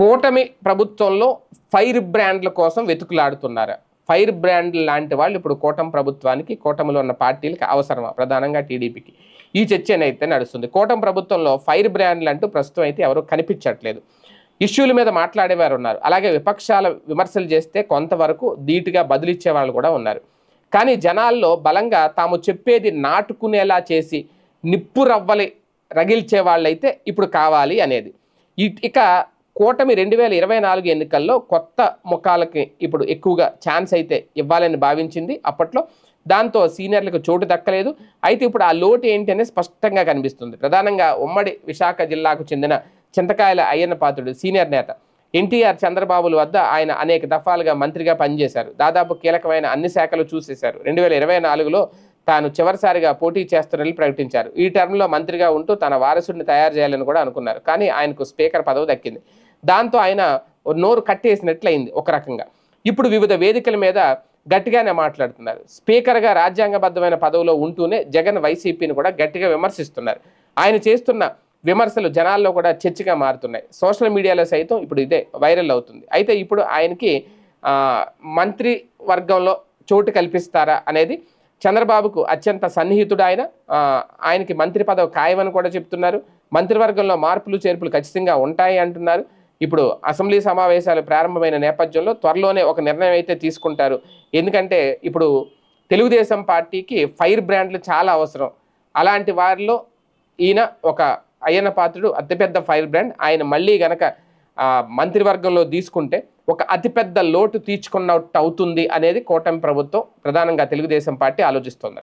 కూటమి ప్రభుత్వంలో ఫైర్ బ్రాండ్ల కోసం వెతుకులాడుతున్నారు. ఫైర్ బ్రాండ్ లాంటి వాళ్ళు ఇప్పుడు కూటమి ప్రభుత్వానికి కూటమిలో ఉన్న పార్టీలకి అవసరమా? ప్రధానంగా టీడీపీకి. ఈ చర్చ అయితే నడుస్తుంది. కూటమి ప్రభుత్వంలో ఫైర్ బ్రాండ్లు అంటూ ప్రస్తుతం అయితే ఎవరు కనిపించట్లేదు. ఇష్యూల మీద మాట్లాడేవారు ఉన్నారు అలాగే విపక్షాల విమర్శలు చేస్తే కొంతవరకు ధీటుగా బదులిచ్చే వాళ్ళు కూడా ఉన్నారు. కానీ జనాల్లో బలంగా తాము చెప్పేది నాటుకునేలా చేసి నిప్పు రవ్వలి రగిల్చే వాళ్ళైతే ఇప్పుడు కావాలి అనేది. ఇక కూటమి రెండు వేల ఇరవై నాలుగు ఎన్నికల్లో కొత్త ముఖాలకి ఇప్పుడు ఎక్కువగా ఛాన్స్ అయితే ఇవ్వాలని భావించింది. అప్పట్లో దాంతో సీనియర్లకు చోటు దక్కలేదు. అయితే ఇప్పుడు ఆ లోటు ఏంటి అనేది స్పష్టంగా కనిపిస్తుంది. ప్రధానంగా ఉమ్మడి విశాఖ జిల్లాకు చెందిన చింతకాయల అయ్యన్న పాత్రుడు సీనియర్ నేత ఎన్టీఆర్ చంద్రబాబుల వద్ద ఆయన అనేక దఫాలుగా మంత్రిగా పనిచేశారు. దాదాపు కీలకమైన అన్ని శాఖలు చూసేశారు. రెండు వేల ఇరవై నాలుగులో తాను చివరిసారిగా పోటీ చేస్తున్నట్లు ప్రకటించారు. ఈ టర్మ్లో మంత్రిగా ఉంటూ తన వారసుడిని తయారు చేయాలని కూడా అనుకున్నారు. కానీ ఆయనకు స్పీకర్ పదవి దక్కింది. దాంతో ఆయన ఓ నోరు కట్టేసినట్లయింది ఒక రకంగా. ఇప్పుడు వివిధ వేదికల మీద గట్టిగానే మాట్లాడుతున్నారు. స్పీకర్గా రాజ్యాంగబద్ధమైన పదవిలో ఉంటూనే జగన్ వైసీపీని కూడా గట్టిగా విమర్శిస్తున్నారు. ఆయన చేస్తున్న విమర్శలు జనాల్లో కూడా చర్చగా మారుతున్నాయి. సోషల్ మీడియాలో సైతం ఇప్పుడు ఇదే వైరల్ అవుతుంది. అయితే ఇప్పుడు ఆయనకి మంత్రి వర్గంలో చోటు కల్పిస్తారా అనేది చంద్రబాబుకు అత్యంత సన్నిహితుడు ఆయన. ఆయనకి మంత్రి పదవి ఖాయమని కూడా చెప్తున్నారు. మంత్రివర్గంలో మార్పులు చేర్పులు ఖచ్చితంగా ఉంటాయి అంటున్నారు. ఇప్పుడు అసెంబ్లీ సమావేశాలు ప్రారంభమైన నేపథ్యంలో త్వరలోనే ఒక నిర్ణయం అయితే తీసుకుంటారు. ఎందుకంటే ఇప్పుడు తెలుగుదేశం పార్టీకి ఫైర్ బ్రాండ్లు చాలా అవసరం. అలాంటి వారిలో ఈయన ఒక అయ్యన్న పాత్రుడు అతిపెద్ద ఫైర్ బ్రాండ్. ఆయన మళ్ళీ గనక మంత్రివర్గంలో తీసుకుంటే ఒక అతిపెద్ద లోటు తీర్చుకున్నట్టు అవుతుంది అనేది కూటమి ప్రభుత్వం ప్రధానంగా తెలుగుదేశం పార్టీ ఆలోచిస్తోంది.